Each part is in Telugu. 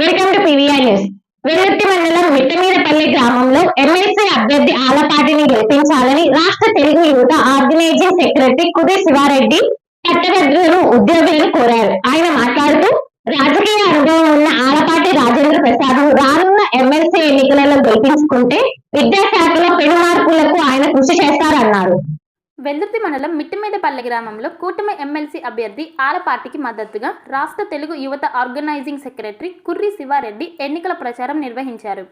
Welcome to PVR news. Vellurthi మండలం మిట్టమీదపల్లి గ్రామంలో ఎమ్మెల్సీ అభ్యర్థి ఆలపాటిని గెలిపించాలని రాష్ట్ర తెలుగు యువత ఆర్గనైజింగ్ సెక్రటరీ కుది శివారెడ్డి పట్టభద్రులను ఉద్యోగులను కోరారు. ఆయన మాట్లాడుతూ రాజకీయ అనుభవం ఉన్న ఆలపాటి రాజేంద్ర ప్రసాద్ రానున్న ఎమ్మెల్సీ ఎన్నికలలో గెలిపించుకుంటే విద్యాశాఖలో పెను మార్పులకు ఆయన కృషి చేస్తారన్నారు. వెల్దుర్తి మండలం మిట్టిమీదపల్లె గ్రామంలో కూటమి ఎమ్మెల్సీ అభ్యర్థి ఆలపాటికి మద్దతుగా రాష్ట్ర తెలుగు యువత ఆర్గనైజింగ్ సెక్రటరీ కుర్రి శివారెడ్డి ఎన్నికల ప్రచారం నిర్వహించారు.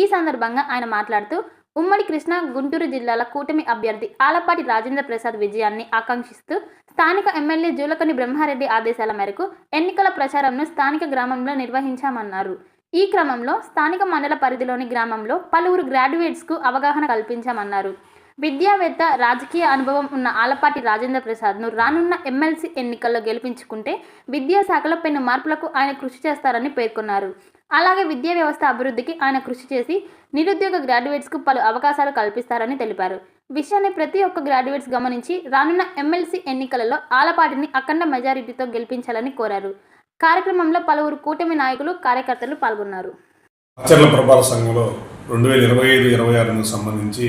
ఈ సందర్భంగా ఆయన మాట్లాడుతూ ఉమ్మడి కృష్ణా గుంటూరు జిల్లాల కూటమి అభ్యర్థి ఆలపాటి రాజేంద్ర ప్రసాద్ విజయాన్ని ఆకాంక్షిస్తూ స్థానిక ఎమ్మెల్యే జూలకని బ్రహ్మారెడ్డి ఆదేశాల మేరకు ఎన్నికల ప్రచారంను స్థానిక గ్రామంలో నిర్వహించామన్నారు. ఈ క్రమంలో స్థానిక మండల పరిధిలోని గ్రామంలో పలువురు గ్రాడ్యుయేట్స్కు అవగాహన కల్పించామన్నారు. విద్యావేత్త రాజకీయ అనుభవం ఉన్న ఆలపాటి రాజేంద్ర ప్రసాద్ను రానున్న ఎమ్మెల్సీ ఎన్నికల్లో గెలిపించుకుంటే విద్యాశాఖలో పెను మార్పులకు ఆయన కృషి చేస్తారని పేర్కొన్నారు. అలాగే విద్యా వ్యవస్థ అభివృద్ధికి ఆయన కృషి చేసి నిరుద్యోగ గ్రాడ్యుయేట్స్కు పలు అవకాశాలు కల్పిస్తారని తెలిపారు. విషయాన్ని ప్రతి ఒక్క గ్రాడ్యుయేట్స్ గమనించి రానున్న ఎమ్మెల్సీ ఎన్నికలలో ఆలపాటిని అఖండ మెజారిటీతో గెలిపించాలని కోరారు. కార్యక్రమంలో పలువురు కూటమి నాయకులు కార్యకర్తలు పాల్గొన్నారు. సంఘంలో రెండు వేల ఇరవై ఐదు ఇరవై ఆరుకు సంబంధించి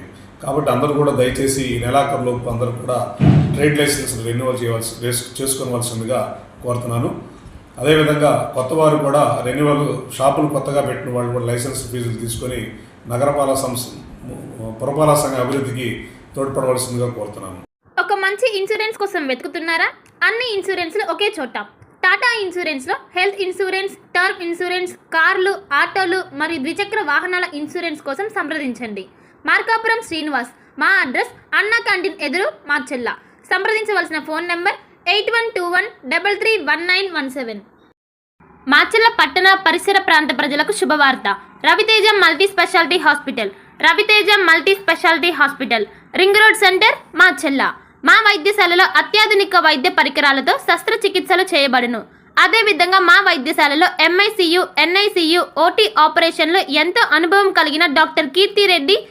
కాబట్టి అందరూ కూడా దయచేసి ఈ నెలాఖరులోపు అందరూ కూడా ట్రేడ్ లైసెన్స్ రెన్యువల్ చేయవలసి చేసుకోవాల్సిందిగా కోరుతున్నాను. అదేవిధంగా కొత్త వారు కూడా రెన్యువల్ షాపులు కొత్తగా పెట్టిన వాళ్ళు కూడా లైసెన్స్ ఫీజులు తీసుకొని నగరపాలక సంస్థ పురపాలక సంఘ అభివృద్ధికి తోడ్పడవలసిందిగా కోరుతున్నాను. ఒక మంచి ఇన్సూరెన్స్ కోసం వెతుకుతున్నారా? అన్ని ఇన్సూరెన్స్లు ఒకే చోట. టాటా ఇన్సూరెన్స్లో హెల్త్ ఇన్సూరెన్స్ టర్మ్ ఇన్సూరెన్స్ కార్లు ఆటోలు మరియు ద్విచక్ర వాహనాల ఇన్సూరెన్స్ కోసం సంప్రదించండి. మార్కాపురం శ్రీనివాస్. మా అడ్రస్ అన్నా క్యాంటీన్ ఎదురు మార్చెల్ల సంప్రదించవలసిన phone number eight one two one double three one nine one seven. Macherla పట్టణ పరిసర ప్రాంత ప్రజలకు శుభవార్త. Raviteja multi speciality hospital. Raviteja multi speciality hospital. Ring road centre Macherla మా వైద్యశాలలో అత్యాధునిక వైద్య పరికరాలతో శస్త్రచికిత్సలు చేయబడును. అదేవిధంగా మా వైద్యశాలలో ఎంఐసియు ఎన్ఐసియు ఓటీ ఆపరేషన్లో ఎంతో అనుభవం కలిగిన doctor Keerthi Reddy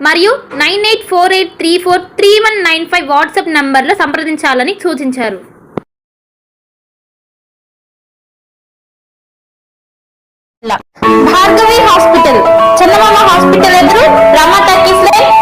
మరియు nine eight four eight three four three one nine five WhatsApp నంబర్లో సంప్రదించాలని సూచించారు. భార్గవి హాస్పిటల్ చందమామ హాస్పిటల్ ఎదురు రమా టాకీస్ లైన్